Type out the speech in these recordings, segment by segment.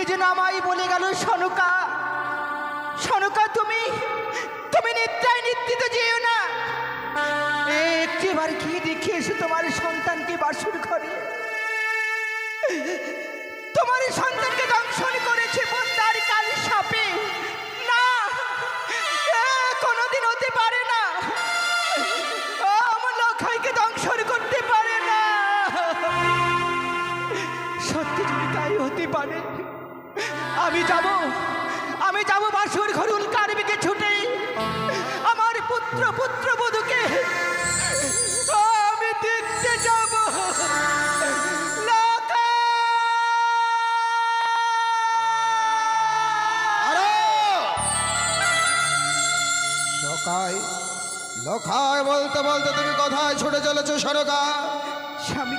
কে যেন আমায় বলে গেল, সনুকা সনুকা, তুমি তুমি নিত্যায় নিত্যিত যেও না। একটিবার কি দেখে এসে তোমার সন্তানকে বাসুর করে তোমার সন্তানকে দংশন আমি যাব। আমি যাব বাসুর ঘর উল্কারবিকে ছুটে। আমার পুত্র পুত্র বধূকে। আমি দেখতে যাব। লোকায় বলতে বলতে তুমি কোথায় ছুটে চলেছো সরকা? স্বামী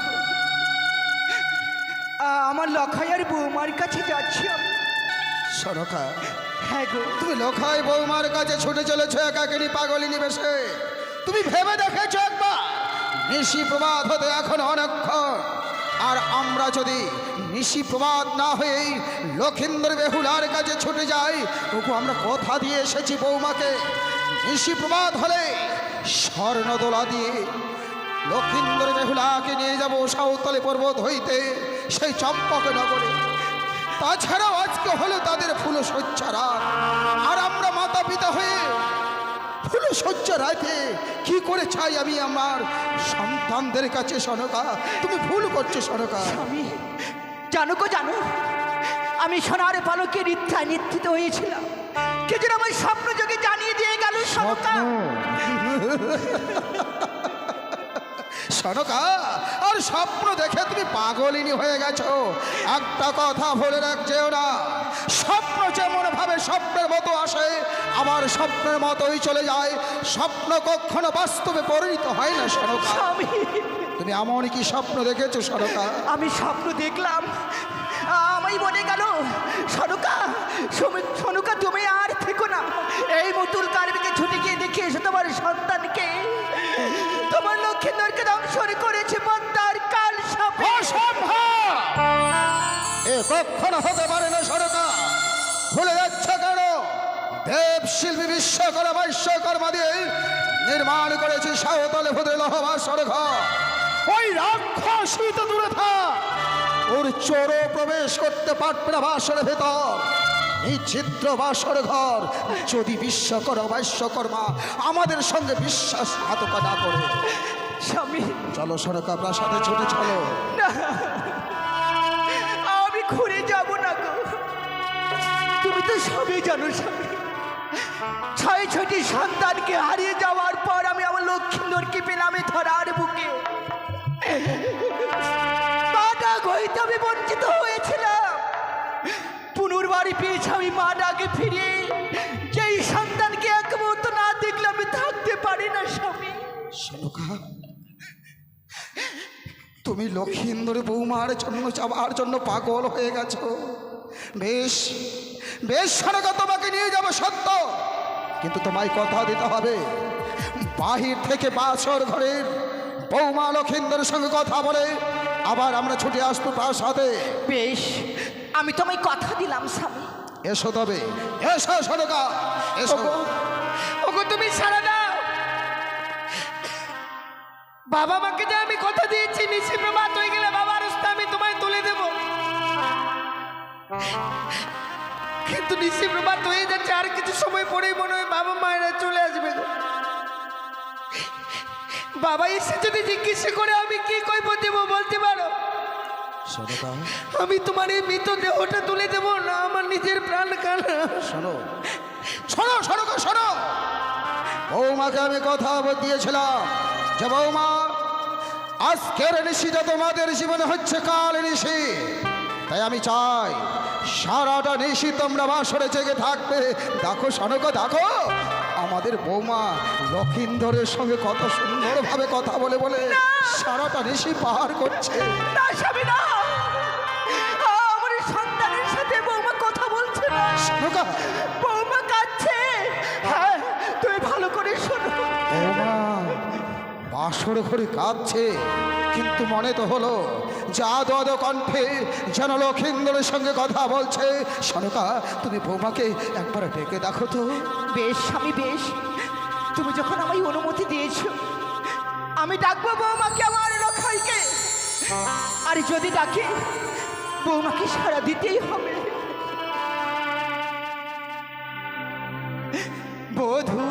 আমার লক্ষাইয়ের বৌমার কাছে যাচ্ছি আমি। সরকা হ্যাঁ গো। তুমি লোকায় বৌমার কাছে ছুটে চলেছো একাকিনী পাগলিনী বেশে তুমি ভেবে দেখেছ একবার? নিশি প্রবাদ হতে এখন অনেকক্ষণ আর আমরা যদি নিশি প্রবাদ না হয়েই লক্ষিন্দর বেহুলার কাছে ছুটে যাই ওকে আমরা কথা দিয়ে এসেছি বৌমাকে। নিশি প্রবাদ হলে স্বর্ণদোলা দিয়ে লক্ষিন্দর বেহুলাকে নিয়ে যাব সাঁওতালি পর্বত হইতে সেই চম্পক নগরে। তাছাড়াও আজকে হলো তাদের ফুল সজ্জা রাত আর আমরা মাতা পিতা হয়ে ফুল সজ্জা রাতে কি করে চাই আমি আমার সন্তানদের কাছে সনকা? তুমি ভুল করছ সনকা। আমি জানো গো জানো আমি সোনার পালকে নিত্যায় নিত্রিত হয়েছিলাম। কে যেন আমার স্বপ্ন যোগে জানিয়ে দিয়ে গেল সনকা? সনকা আর স্বপ্ন দেখে তুমি পাগলিনী হয়ে গেছো। একটা কথা বলে রাখছেও না। স্বপ্ন যেমন ভাবে স্বপ্নের মতো আসে আমার স্বপ্নের মতোই চলে যায়। স্বপ্ন কখনো বাস্তবে পরিণত হয় না সনকা। তুমি এমন কি স্বপ্ন দেখেছ সরকা আমি স্বপ্ন দেখলাম। আমায় মনে গেল সনুকা সনুকা তুমি আর থেকো না। এই মুতুল কার্মিকে ছুটে গিয়ে দেখে এসে তোমার সন্তানকে। তোমার লক্ষ্মী লক্ষ্মীন্দরকে দংশন করেছে বন্দার কাল সাপে এ হতে পারে না সরকা ভুলে যাচ্ছে কেন? দেব শিল্পী বিশ্বকর্মা বিশ্বকর্মা দিয়ে নির্মাণ করেছে সাঁওতালে ভূতে লহবা সরঘ ওই রাক্ষসী তো দূরে থাক। ওর চোরও প্রবেশ করতে পারবে না বাসরের ভেতর। এই ছিদ্র বাসর ঘর যদি বিশ্বকর্মা বিশ্বকর্মা আমাদের সঙ্গে বিশ্বাসঘাতকতা না করে। স্বামী। চলো সরকা প্রাসাদে ছুটে চলো। আমি ঘুরে যাব না গো। তুমি তো সবই জানো স্বামী। ছয় ছয়টি সন্তানকে হারিয়ে পুনর্বারই পেয়েছি আমি মা ডাকে ফিরে। যেই সন্তানকে এক মুহূর্ত না দেখলে আমি থাকতে পারি না স্বামী। সনকা তুমি লক্ষিন্দর বৌমার জন্য যাওয়ার জন্য পাগল হয়ে গেছো। বেশ বেশ সনকা তোমাকে নিয়ে যাব সত্য। কিন্তু তোমায় কথা দিতে হবে। বাহির থেকে বাসর ঘরের বৌমা লক্ষিন্দরের সঙ্গে কথা বলে আবার আমরা ছুটে আসব তার সাথে। বেশ আমি তোমায় কথা দিলাম স্বামী। এসো তবে। এসো সনকা এসো। ওগো, তুমি সারা দাও। বাবা মাকে যে আমি কথা দিয়েছি নিশি প্রভাত হয়ে গেলে বাবার রাস্তা আমি তোমায় তুলে দেব। কিন্তু নিশি প্রভাত হয়ে যাচ্ছে আর কিছু সময় পরেই মনে হয় বাবা মায়েরা চলে আসবে। বাবা এসে যদি জিজ্ঞেস করে আমি কি কইব দেব বলতে পারো? আমি তোমার এই মৃত দেহটা তুলে দেব না আমার নিজের প্রাণ কানা। শোনো। শোনো শোনো গো, শোনো। বৌমাকে আমি কথা দিয়েছিলাম যে বৌমা আজকের নিশি যা তোমাদের জীবনে হচ্ছে কাল নিশি। তাই আমি চাই সারাটা নিশি তোমরা বাসরে জেগে থাকবে। দেখো শোনক দেখো আমাদের বৌমা লক্ষিন্দরের সঙ্গে কত সুন্দরভাবে কথা বলে বলে সারাটা নিশি পাহাড় করছে। না। না বৌমা কাঁদছে হ্যাঁ তুমি ভালো করে শোনো। বৌমা বাসর ঘরে কাঁদছে কিন্তু মনে তো হলো যা দদ কণ্ঠে যেন লক্ষিন্দরের সঙ্গে কথা বলছে। সনকা তুমি বৌমাকে একবার ডেকে দেখো তো। বেশ স্বামী বেশ। তুমি যখন আমায় অনুমতি দিয়েছ আমি ডাকবো বৌমাকে আমার রক্ষাইকে। আর যদি ডাকে বৌমাকে সারা দিতেই হবে। 佛陀。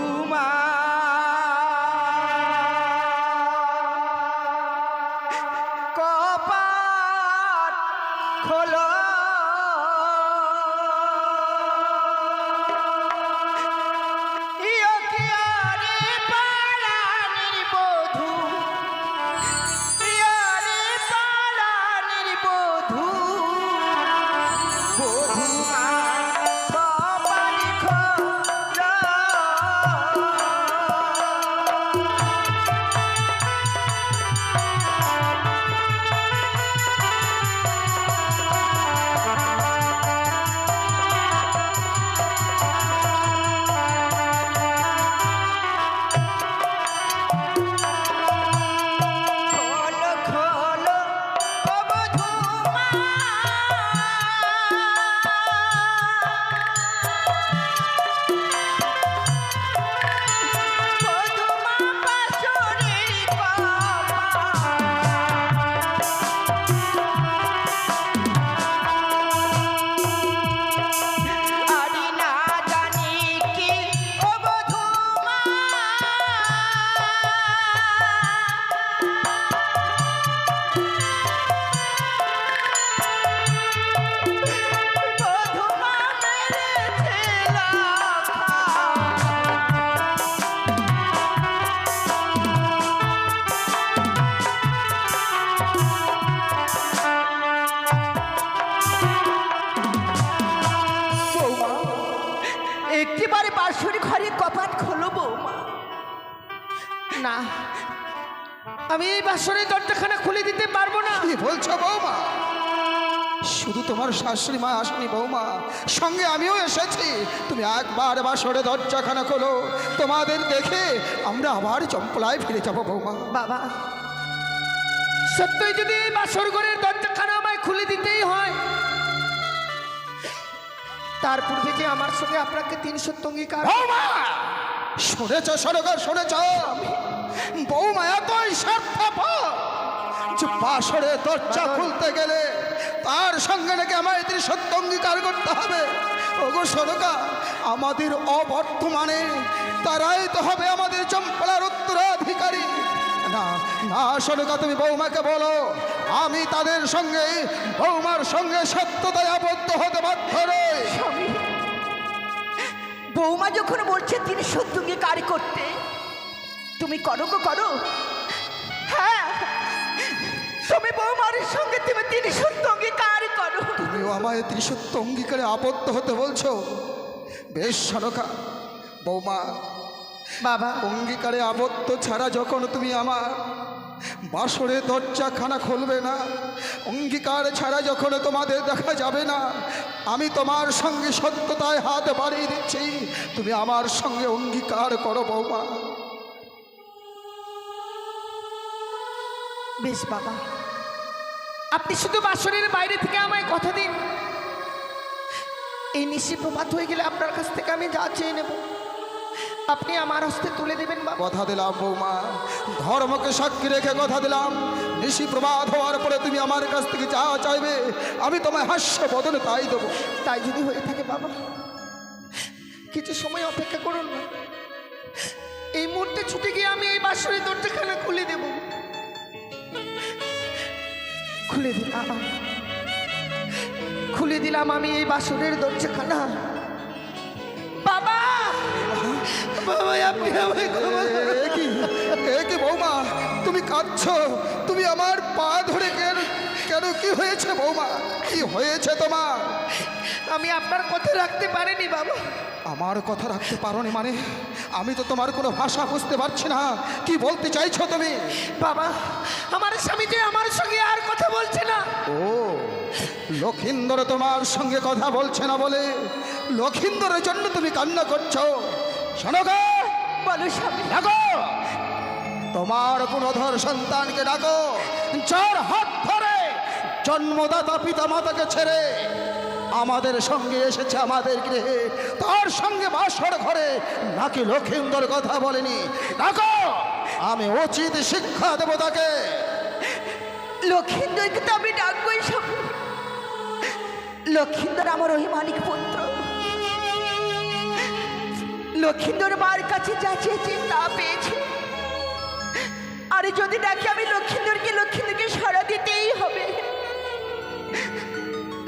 আমি এই বাসরের দরজাখানা খুলে দিতে পারব না। কি বলছো বৌমা? শুধু তোমার শাশুড়ি মা আসেনি বৌমা সঙ্গে আমিও এসেছি। তুমি একবার বাসরে দরজাখানা খোলো তোমাদের দেখে আমরা আবার চম্পলায় ফিরে যাব বৌমা। বাবা সত্যই যদি এই বাসর ঘরের দরজাখানা আমায় খুলে দিতেই হয় তার পূর্বে যে আমার সঙ্গে আপনাকে তিন সত্য অঙ্গীকার বৌমা! শুনেছ সরকার শুনেছ? বৌমা এতই স্বার্থপর যে বাসরে দরজা খুলতে গেলে তার সঙ্গে নাকি আমায় তিনি সত্য অঙ্গীকার করতে হবে। ওগো সরকার আমাদের অবর্তমানে তারাই তো হবে আমাদের চম্পলার উত্তরাধিকারী। না না সরকার তুমি বৌমাকে বলো, আমি তাদের সঙ্গে, বৌমার সঙ্গে সত্যতায় আবদ্ধ হতে বাধ্য নই। বৌমা যখন বলছে তিনি সত্যকে কারি করতে তুমি করো গো করো। হ্যাঁ তুমি বৌমার সঙ্গে তুমি তিনি অঙ্গীকার কারি। তুমিও আমায় ত্রিসত্য অঙ্গীকারে আবদ্ধ হতে বলছো? বেশ সনকা বৌমা বাবা। অঙ্গীকারে আবদ্ধ ছাড়া যখন তুমি আমার বাসরে দরজা খানা খুলবে না অঙ্গীকার ছাড়া যখন তোমাদের দেখা যাবে না আমি তোমার সঙ্গে সত্যতায় হাত বাড়িয়ে দিচ্ছি। তুমি আমার সঙ্গে অঙ্গীকার করো বৌমা। বেশ বাবা। আপনি শুধু বাসরের বাইরে থেকে আমায় কথা দিন। এই নিশি প্রভাত হয়ে গেলে আপনার কাছ থেকে আমি যা চেয়ে নেব। আপনি আমার হস্তে তুলে দেবেন বাবা। কথা দিলাম বৌমা। ধর্মকে সাক্ষী রেখে কথা দিলাম। নিশি প্রবাদ হওয়ার পরে তুমি আমার কাছ থেকে যা চাইবে আমি তোমায় হাস্য বদলে তাই দেবো। তাই যদি হয়ে থাকে বাবা কিছু সময় অপেক্ষা করুন না। এই মুহূর্তে ছুটে গিয়ে আমি এই বাসরের দরজাখানা খুলে দেব। খুলে দিলাম। খুলে দিলাম আমি এই বাসনের দরজাখানা। বাবা! বাবা, আপনি আমায় বৌমা? তুমি কাঁদছ? তুমি আমার পা ধরে কেন কেন কি হয়েছে বৌমা? কি হয়েছে তোমার? আমি আপনার কথা রাখতে পারিনি বাবা। আমার কথা রাখতে পারো মানে? আমি তো তোমার কোনো ভাষা বুঝতে পারছি না। কি বলতে চাইছো তুমি? বাবা আমার স্বামী যে আমার সঙ্গে আর কথা বলছে না। ও লক্ষিন্দর তোমার সঙ্গে কথা বলছে না বলে লক্ষিন্দরের জন্য তুমি কান্না করছ। শোনো গো। বলো স্বামী। দেখো তোমার গুণধর সন্তানকে ডাকো। যার হাত জন্মদাতা পিতা মাতাকে ছেড়ে আমাদের সঙ্গে এসেছে আমাদের গৃহে। তার সঙ্গে বাসর ঘরে নাকি লক্ষিন্দর কথা বলেনি। ডাকো, আমি উচিত শিক্ষা দেব তাকে। লক্ষিন্দরকে তো আমি ডাকবই সব। লক্ষিন্দর আমার অভিমানিক পুত্র। লক্ষিন্দর মার কাছে যা চেয়েছে তা পেয়েছে। আর যদি ডাকি আমি লক্ষিন্দরকে লক্ষিন্দরকে সারা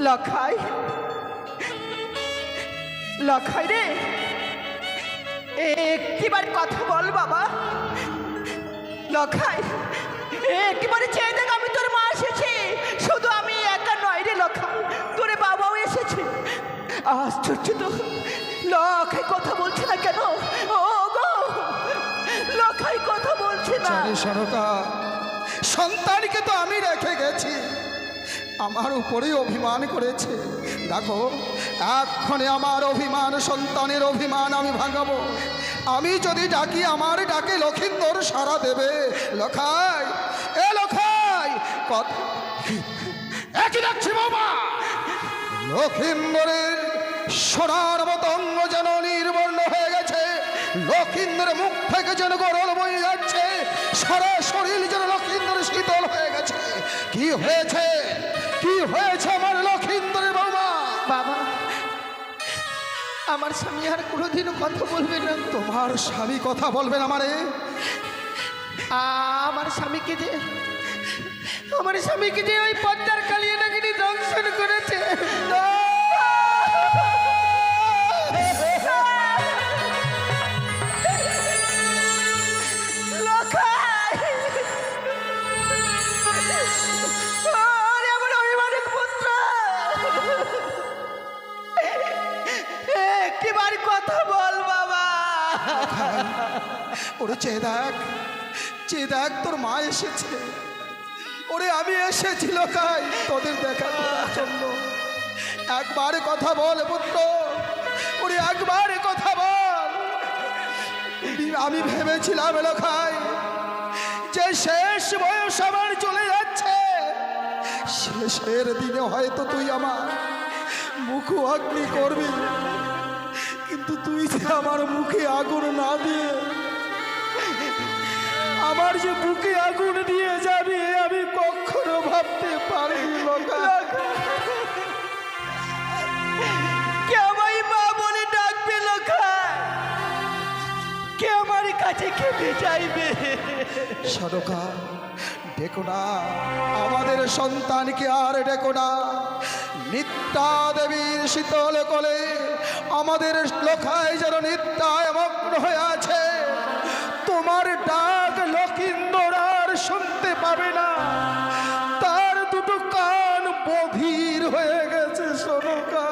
লখাই। লখাই রে। একটিবার কথা বল বাবা। লখাই একেবারে চেয়ে দেখ, আমি তোর মা এসেছি। শুধু আমি একা নয় রে লখাই, তোর বাবাও এসেছে। আশ্চর্য তো লখাই কথা বলছে না কেন? ও গো, লখাই কথা বলছে না। সন্তানকে তো আমি রেখে গেছি। আমার উপরে অভিমান করেছে। দেখো, এক্ষণে আমার অভিমান, সন্তানের অভিমান আমি ভাঙাবো। আমি যদি ডাকি, আমার ডাকে লক্ষিন্দর সারা দেবে। লখাই, এ লখাই, কত? একই ডাকছি বাবা লক্ষিন্দরের সোনার মতো অঙ্গ যেন নির্বর্ণ হয়ে গেছে। লক্ষিন্দরের মুখ থেকে যেন গরল বয়ে যাচ্ছে। সারা শরীর যেন লক্ষিন্দরের শীতল হয়ে গেছে। কি হয়েছে? কি হয়েছে আমার লক্ষিন্দরের বাবা? বাবা আমার স্বামী আর কোনোদিনও কথা বলবে না। তোমার স্বামী কথা বলবেন আমারে আমার স্বামীকে যে আমার স্বামীকে যে ওই পদ্মার কালিয়ে নাকি দংশন করেছে। লখাই ওরে চেয়ে দেখ চেয়ে দেখ তোর মা এসেছে। ওরে, আমি এসেছি লোকাই তোদের দেখা করার জন্য। একবার কথা বল পুত্র, ওরে, একবার কথা বল। আমি ভেবেছিলাম লোকাই যে শেষ বয়স আমার চলে যাচ্ছে। শেষের দিনে হয়তো তুই আমার মুখ অগ্নি করবি, কিন্তু তুই যে আমার মুখে আগুন না দিয়ে আমার যে বুকে আগুন দিয়ে যাবে আমি কখনো ভাবতে লোকা কে আমায় মা বলে ডাকবে কে আমার কাছে খেতে চাইবে? সরকা ডেকো না। আমাদের সন্তানকে আর ডেকো না। নিত্যা দেবীর শীতল কোলে আমাদের লোখায় যেন নিত্যায় মগ্ন হয়ে আছে। তোমার ডাক শুনতে পাবে না। তার দুটো কান বধির হয়ে গেছে সোনকা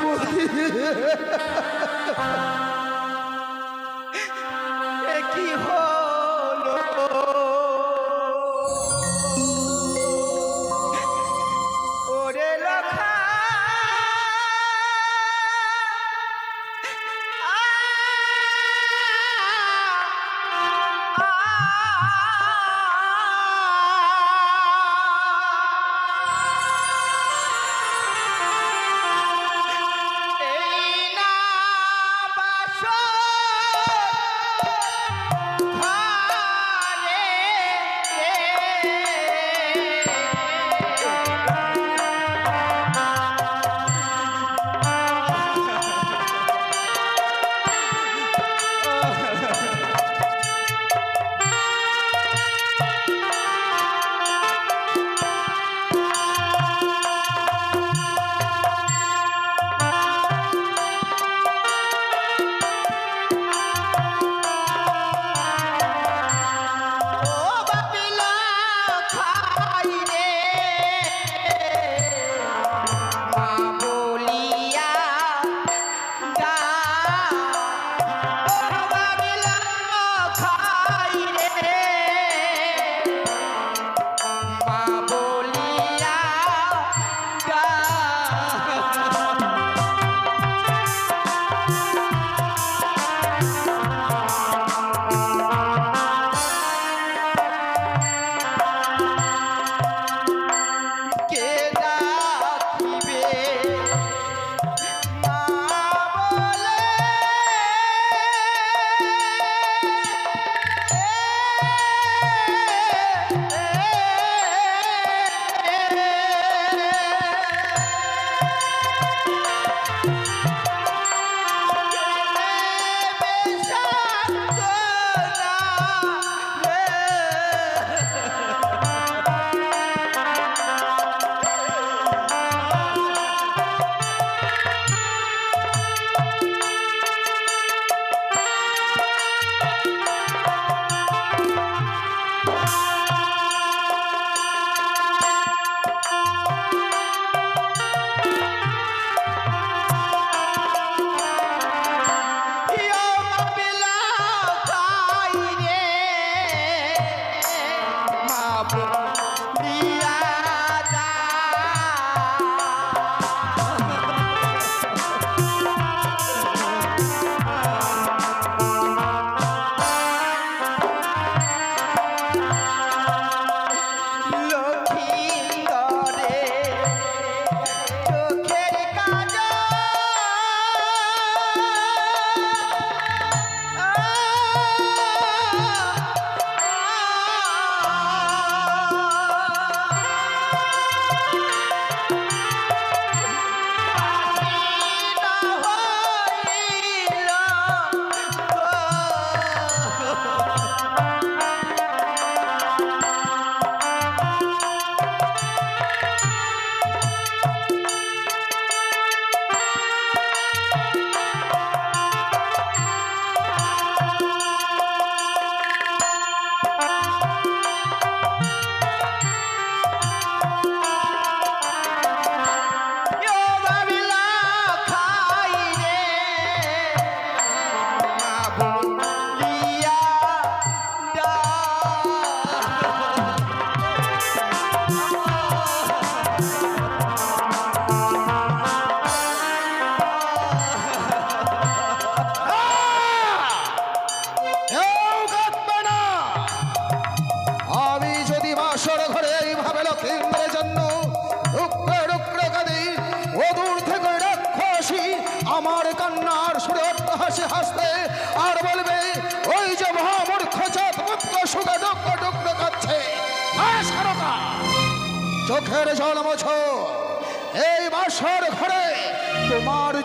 বধির।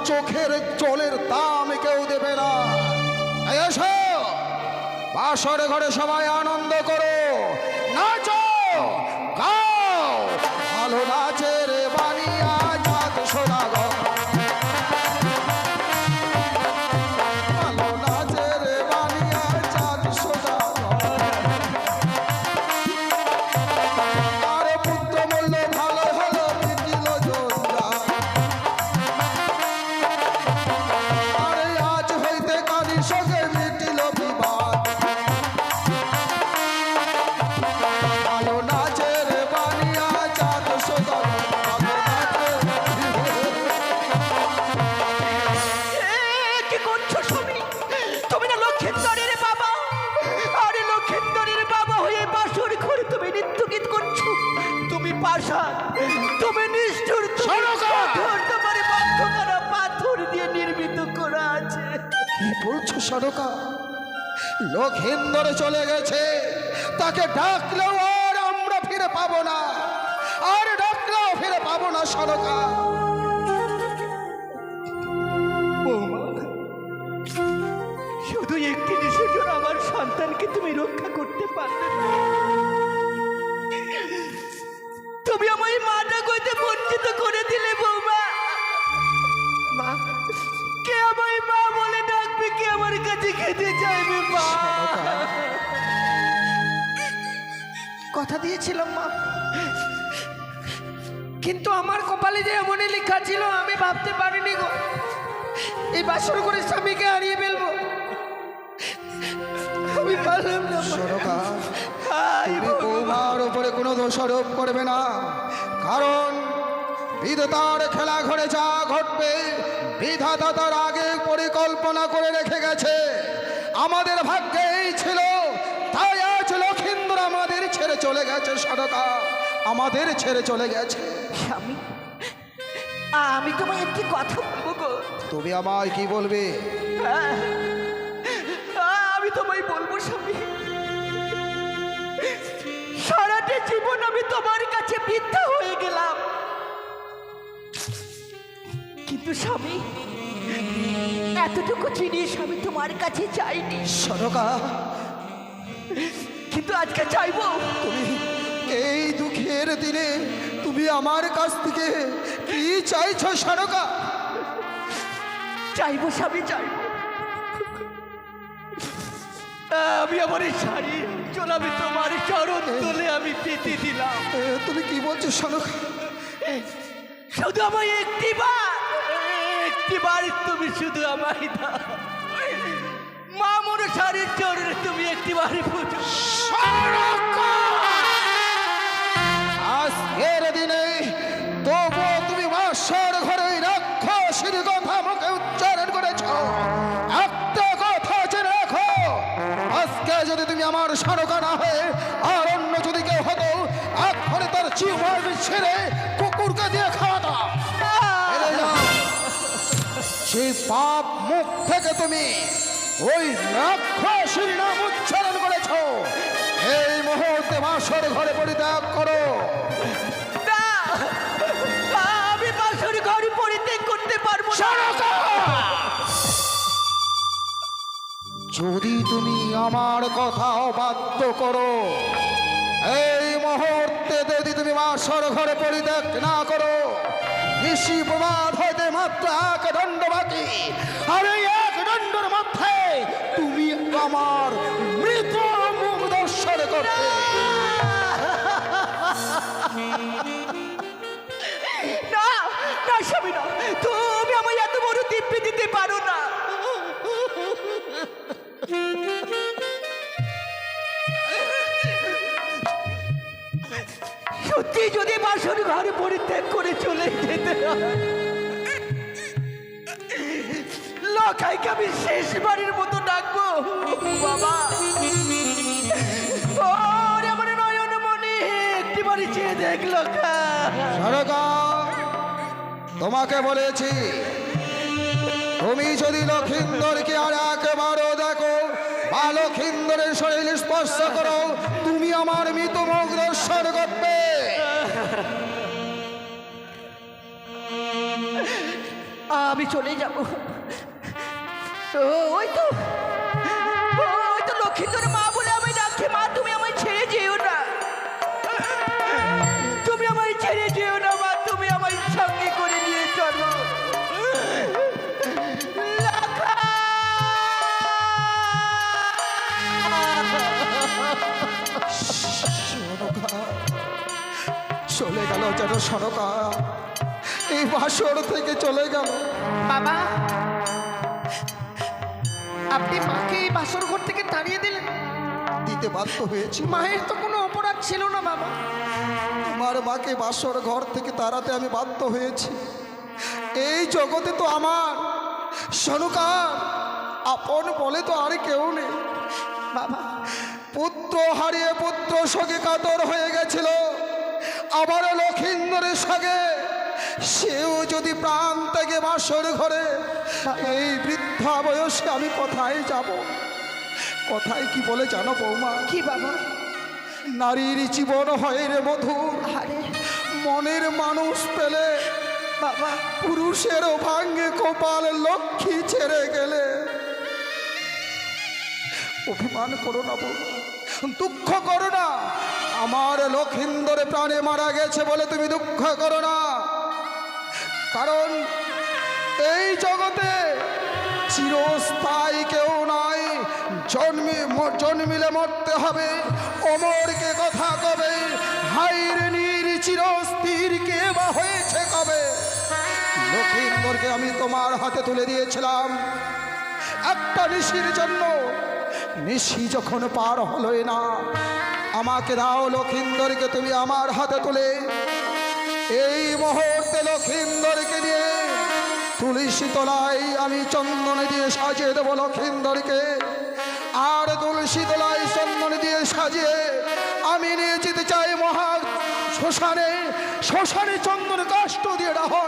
চোখের জলের দাম কেউ দেবে না। বাসর ঘরে সবাই আনন্দ করো। তুমি নিষ্ঠুর তোমার বক্ষ করা পাথর দিয়ে নির্মিত করা আছে। কি বলছো সরকা লক্ষেন্দর চলে গেছে। তাকে ডাকলেও আর আমরা ফিরে পাবো না। আর ডাকলেও ফিরে পাবো না সরকা শুধু একটি নিশুজন আমার সন্তানকে তুমি রক্ষা করতে পারবে না। কথা দিয়েছিলাম মা। কিন্তু আমার কপালে যে এমনই লেখা ছিল আমি ভাবতে পারিনি গো। এই বাসর করে স্বামীকে হারিয়ে ফেলব। আমি পারলাম না। সরকা তুমি বৌমার উপরে কোনো দোষারোপ করবে না। কারণ বিধাতার খেলা ঘরে যা ঘটবে বিধাতা তার আগে পরিকল্পনা করে রেখে গেছে। আমাদের ভাগ্যেই ছিল তাই চলে গেছে সরকা আমাদের ছেড়ে চলে গেছে। স্বামী আমি তোমায় একটি কথা বলব গো। তুমি আমায় কি বলবে? আমি তোমায় বলব স্বামী সারাটা জীবন আমি তোমার কাছে বৃদ্ধা হয়ে গেলাম। কিন্তু স্বামী এতটুকু জিনিস আমি তোমার কাছে চাইনি। সরকা কিন্তু আজকে চাইব তুমি এই দুঃখের দিনে তুমি আমার কাছ থেকে কি চাইছো সরকা চাইব স্বামী চাইব। আমি আমার এই শাড়ি চল আমি তোমার চরণ তোলে আমি পেতে দিলাম। তুমি কি বলছো সনকা? শুধু আমায় একটিবার একটিবার তুমি শুধু আমায় দাও। মনসারের চরণে তুমি একটিবার পুজো। আজকের দিনে তবুও তুমি বাসর ঘরে রাক্ষসীর কথা মুখে উচ্চারণ করেছ। একটা কথা জেনে রাখো। আজকে যদি তুমি আমার সরকা না হয়ে আর অন্য যদি কেউ হতো এক্ষণে তার জীবন ছেড়ে কুকুরকে দিয়ে খাওয়াতা। সেই পাপ মুখ থেকে তুমি ওই রাক্ষসীর নাম উচ্চারণ করেছ। এই মুহূর্তে বাসর ঘরে পরিত্যাগ করো। না আমি বাসর ঘর পরিত্যাগ করতে পারব যদি তুমি আমার কথা অবাধ্য করো এই মুহূর্তে যদি তুমি বাসর ঘরে পরিত্যাগ না করো ঋষি প্রবাদ হইতে মাত্র এক দণ্ড বাকি। আর এই এক দণ্ডের মধ্যে তুমি আমার মৃত মুখ দর্শন করতে। না না স্বামী, না। তুমি আমায় এত বড় দিব্যি দিতে পারো না। সত্যি যদি বাসন ঘরে পরিত্যাগ করে চলে যেতে লখাইকে আমি শেষবারের মতো বাবা। ওরে আমার নয়ন মনে একটি বাড়ি চেয়ে দেখ লখা সরকার তোমাকে বলেছি তুমি যদি লক্ষিন্দরকে আর একবারও লক্ষিন্দরের শরীর স্পর্শ করো তুমি আমার মৃত মুখ দর্শন করবে। আমি চলে যাব। ওই তো। যেন এই বাসর থেকে চলে গেল। বাবা আপনি মাকে এই বাসর ঘর থেকে তাড়িয়ে দিলেন? দিতে বাধ্য হয়েছি। মায়ের তো কোনো অপরাধ ছিল না বাবা। মাকে বাসর ঘর থেকে তাড়াতে আমি বাধ্য হয়েছি। এই জগতে তো আমার। সনুকার আপন বলে তো আর কেউ নেই। বাবা। পুত্র হারিয়ে পুত্র সঙ্গে কাতর হয়ে গেছিল। আবার লক্ষিন্দরের সঙ্গে। সেও যদি প্রাণ থেকে বাসর ঘরে এই বৃদ্ধা বয়সে আমি কোথায় যাব? কোথায় কি বলে জানো বৌমা? কি বাবা? নারীর জীবন হয় রে আরে। মনের মানুষ পেলে বাবা। পুরুষেরও ভাঙ্গে কপাল লক্ষ্মী ছেড়ে গেলে। অভিমান করো না বৌমা দুঃখ করো না। আমার লক্ষিন্দরে প্রাণে মারা গেছে বলে তুমি দুঃখ করো না। কারণ এই জগতে চিরস্থায়ী কেউ নাই। জন্মে জন্মিলে মরতে হবে। অমরকে কথা কবে? হাইরে নীর চিরস্থির কে বা হয়েছে কবে? লক্ষিন্দরকে আমি তোমার হাতে তুলে দিয়েছিলাম। একটা নিশির জন্য। নিশি যখন পার হলোই না আমাকে দাও লক্ষিন্দরকে তুমি আমার হাতে তুলে। এই মুহূর্তে লক্ষিন্দরকে নিয়ে তুলসী তলায় আমি চন্দনে দিয়ে সাজিয়ে দেবো লক্ষিন্দরকে। আর তুলসী তলায় চন্দন দিয়ে সাজিয়ে আমি নিয়ে যেতে চাই মহা শ্মশানে। শ্মশানে চন্দন কাষ্ট দিয়ে রাহন